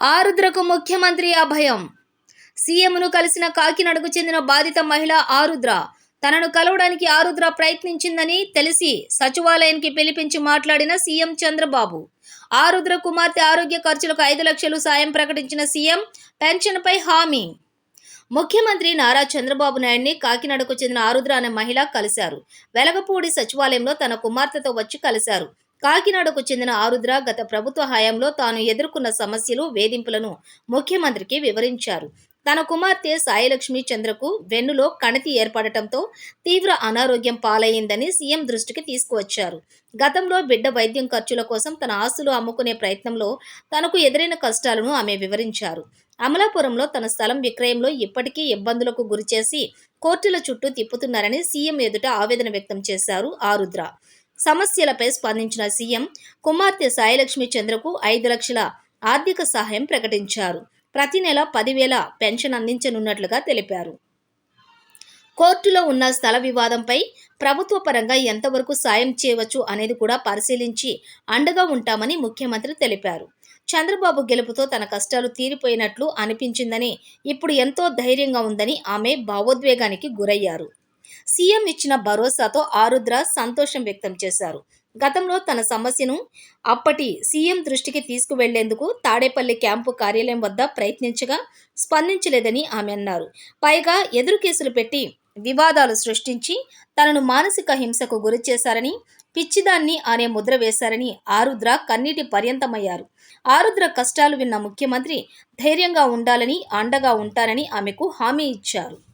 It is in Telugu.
ఆరుద్రకు ముఖ్యమంత్రి అభయం. సీఎంను కలిసిన కాకినాడకు చెందిన బాధిత మహిళ ఆరుద్ర. తనను కలవడానికి ఆరుద్ర ప్రయత్నించిందని తెలిసి సచివాలయానికి పిలిపించి మాట్లాడిన సీఎం చంద్రబాబు. ఆరుద్ర కుమార్తె ఆరోగ్య ఖర్చులకు ఐదు లక్షలు సాయం ప్రకటించిన సీఎం పెన్షన్పై హామీ. ముఖ్యమంత్రి నారా చంద్రబాబు నాయుడిని కాకినాడకు చెందిన ఆరుద్ర అనే మహిళ కలిశారు. వెలగపూడి సచివాలయంలో తన కుమార్తెతో వచ్చి కలిశారు. కాకినాడకు చెందిన ఆరుద్ర గత ప్రభుత్వ హయాంలో తాను ఎదుర్కొన్న సమస్యలు వేధింపులను ముఖ్యమంత్రికి వివరించారు. తన కుమార్తె సాయిలక్ష్మి చంద్రకు వెన్నులో కణితి ఏర్పడటంతో తీవ్ర అనారోగ్యం పాలయ్యిందని సీఎం దృష్టికి తీసుకువచ్చారు. గతంలో బిడ్డ వైద్యం ఖర్చుల కోసం తన ఆస్తులు అమ్ముకునే ప్రయత్నంలో తనకు ఎదురైన కష్టాలను ఆమె వివరించారు. అమలాపురంలో తన స్థలం విక్రయంలో ఇప్పటికీ ఇబ్బందులకు గురిచేసి కోర్టుల చుట్టూ తిప్పుతున్నారని సీఎం ఎదుట ఆవేదన వ్యక్తం చేశారు ఆరుద్ర. సమస్యలపై స్పందించిన సీఎం కుమార్తె సాయిలక్ష్మి చంద్రకు ఐదు లక్షల ఆర్థిక సహాయం ప్రకటించారు. ప్రతి నెల పదివేల పెన్షన్ అందించనున్నట్లుగా తెలిపారు. కోర్టులో ఉన్న స్థల వివాదంపై ప్రభుత్వ పరంగా ఎంతవరకు సాయం చేయవచ్చు అనేది కూడా పరిశీలించి అండగా ఉంటామని ముఖ్యమంత్రి తెలిపారు. చంద్రబాబు గెలుపుతో తన కష్టాలు తీరిపోయినట్లు అనిపించిందని ఇప్పుడు ఎంతో ధైర్యంగా ఉందని ఆమె భావోద్వేగానికి గురయ్యారు. సీఎం ఇచ్చిన భరోసాతో ఆరుద్ర సంతోషం వ్యక్తం చేశారు. గతంలో తన సమస్యను అప్పటి సీఎం దృష్టికి తీసుకువెళ్ళేందుకు తాడేపల్లి క్యాంపు కార్యాలయం వద్ద ప్రయత్నించగా స్పందించలేదని ఆమె అన్నారు. పైగా ఎదురు కేసులు పెట్టి వివాదాలు సృష్టించి తనను మానసిక హింసకు గురి చేశారని పిచ్చిదాన్ని అనే ముద్ర వేశారని ఆరుద్ర కన్నీటి పర్యంతమయ్యారు. ఆరుద్ర కష్టాలు విన్న ముఖ్యమంత్రి ధైర్యంగా ఉండాలని అండగా ఉంటానని ఆమెకు హామీ ఇచ్చారు.